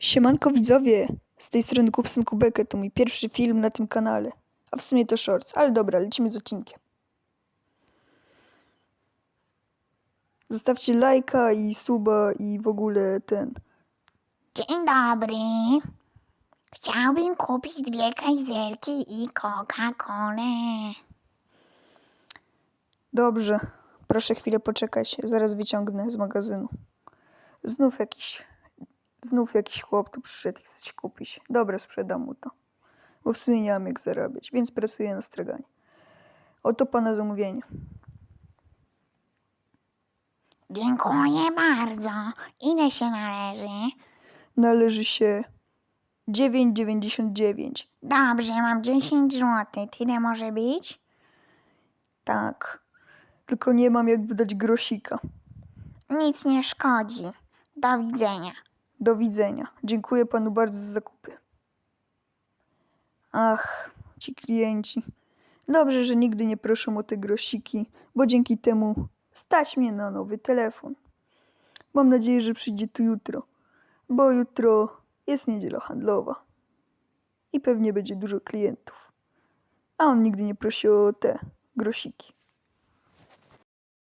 Siemanko widzowie, z tej strony Kupson Kubeke, to mój pierwszy film na tym kanale. A w sumie to shorts, ale dobra, lecimy z odcinkiem. Zostawcie lajka i suba i w ogóle ten. Dzień dobry. Chciałbym kupić dwie kajzerki i Coca-Colę. Dobrze, proszę chwilę poczekać, zaraz wyciągnę z magazynu. Znów jakiś, znów jakiś chłop tu przyszedł i chce coś kupić. Dobra, sprzedam mu to. Bo w sumie nie mam jak zarabiać, więc pracuję na straganie. Oto pana zamówienie. Dziękuję bardzo. Ile się należy? Należy się 9,99. Dobrze, mam 10 zł. Tyle może być? Tak. Tylko nie mam jak wydać grosika. Nic nie szkodzi. Do widzenia. Do widzenia. Dziękuję panu bardzo za zakupy. Ach, ci klienci. Dobrze, że nigdy nie proszą o te grosiki, bo dzięki temu stać mnie na nowy telefon. Mam nadzieję, że przyjdzie tu jutro, bo jutro jest niedziela handlowa i pewnie będzie dużo klientów. A on nigdy nie prosi o te grosiki.